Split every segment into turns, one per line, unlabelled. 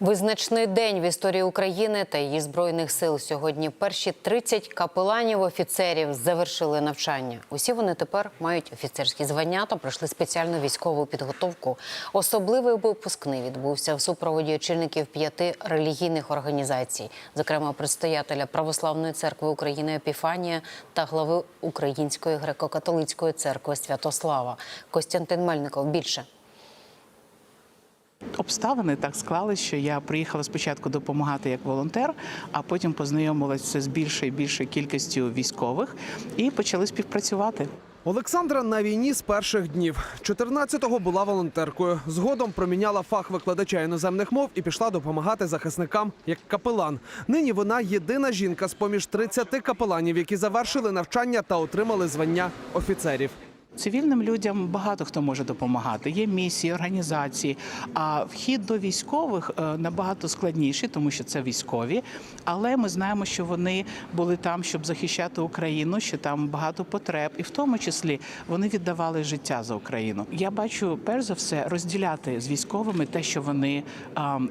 Визначний день в історії України та її збройних сил. Сьогодні перші 30 капеланів офіцерів завершили навчання. Усі вони тепер мають офіцерські звання та пройшли спеціальну військову підготовку. Особливий випускний відбувся в супроводі очільників п'яти релігійних організацій, зокрема предстоятеля Православної церкви України Епіфанія та глави Української греко-католицької церкви Святослава. Костянтин Мельников більше.
Обставини так склалися, що я приїхала спочатку допомагати як волонтер, а потім познайомилася з більшою і більшою кількістю військових і почали співпрацювати.
Олександра на війні з перших днів. 14-го була волонтеркою. Згодом проміняла фах викладача іноземних мов і пішла допомагати захисникам як капелан. Нині вона єдина жінка з поміж 30 капеланів, які завершили навчання та отримали звання офіцерів.
Цивільним людям багато хто може допомагати. Є місії, організації. А вхід до військових е, набагато складніший, тому що це військові. Але ми знаємо, що вони були там, щоб захищати Україну, що там багато потреб, і в тому числі вони віддавали життя за Україну. Я бачу, перш за все, розділяти з військовими те, що вони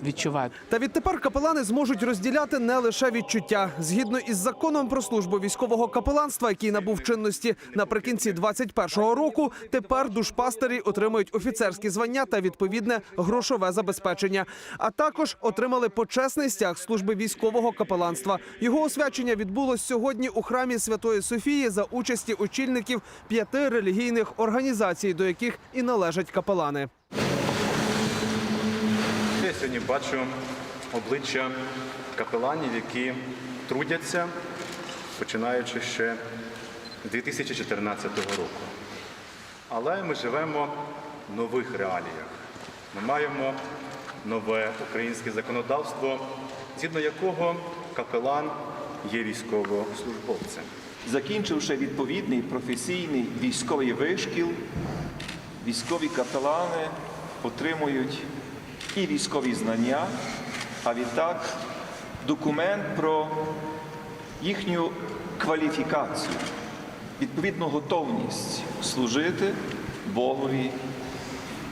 відчувають.
Та відтепер капелани зможуть розділяти не лише відчуття. Згідно із законом про службу військового капеланства, який набув чинності наприкінці 21-го року, тепер душпастері отримують офіцерські звання та відповідне грошове забезпечення. А також отримали почесний стяг служби військового капеланства. Його освячення відбулось сьогодні у храмі Святої Софії за участі очільників п'яти релігійних організацій, до яких і належать капелани.
Я сьогодні бачу обличчя капеланів, які трудяться, починаючи ще з 2014 року. Але ми живемо в нових реаліях. Ми маємо нове українське законодавство, згідно якого капелан є військовослужбовцем.
Закінчивши відповідний професійний військовий вишкіл, військові капелани отримують і військові знання, а відтак документ про їхню кваліфікацію, відповідну готовність служити Богові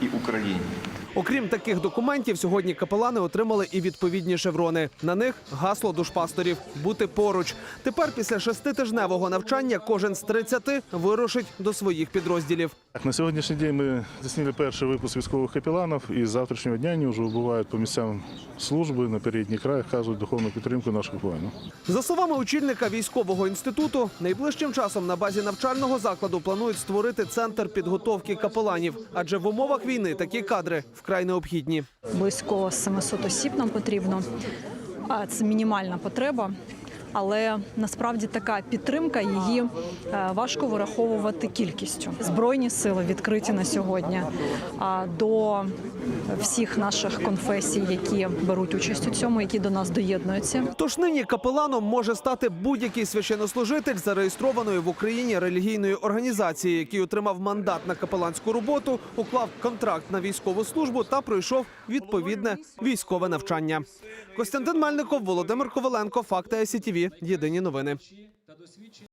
і Україні.
Окрім таких документів, сьогодні капелани отримали і відповідні шеврони. На них гасло душпасторів бути поруч. Тепер, після шеститижневого навчання, кожен з 30 вирушить до своїх підрозділів.
На сьогоднішній день ми здійснили перший випуск військових капеланів і з завтрашнього дня вони вже вибувають по місцям служби на передній край, вказують духовну підтримку наших воїнів.
За словами очільника військового інституту, найближчим часом на базі навчального закладу планують створити центр підготовки капеланів, адже в умовах війни такі кадри вкрай необхідні.
близько 700 осіб нам потрібно. А Це мінімальна потреба. Але насправді така підтримка її е, важко вираховувати кількістю. Збройні сили відкриті на сьогодні до всіх наших конфесій, які беруть участь у цьому, які до нас доєднуються.
Тож нині капеланом може стати будь-який священнослужитель зареєстрованої в Україні релігійної організації, який отримав мандат на капеланську роботу, уклав контракт на військову службу та пройшов відповідне військове навчання. Костянтин Мельников, Володимир Коваленко, Факти СІТВ. Єдині новини.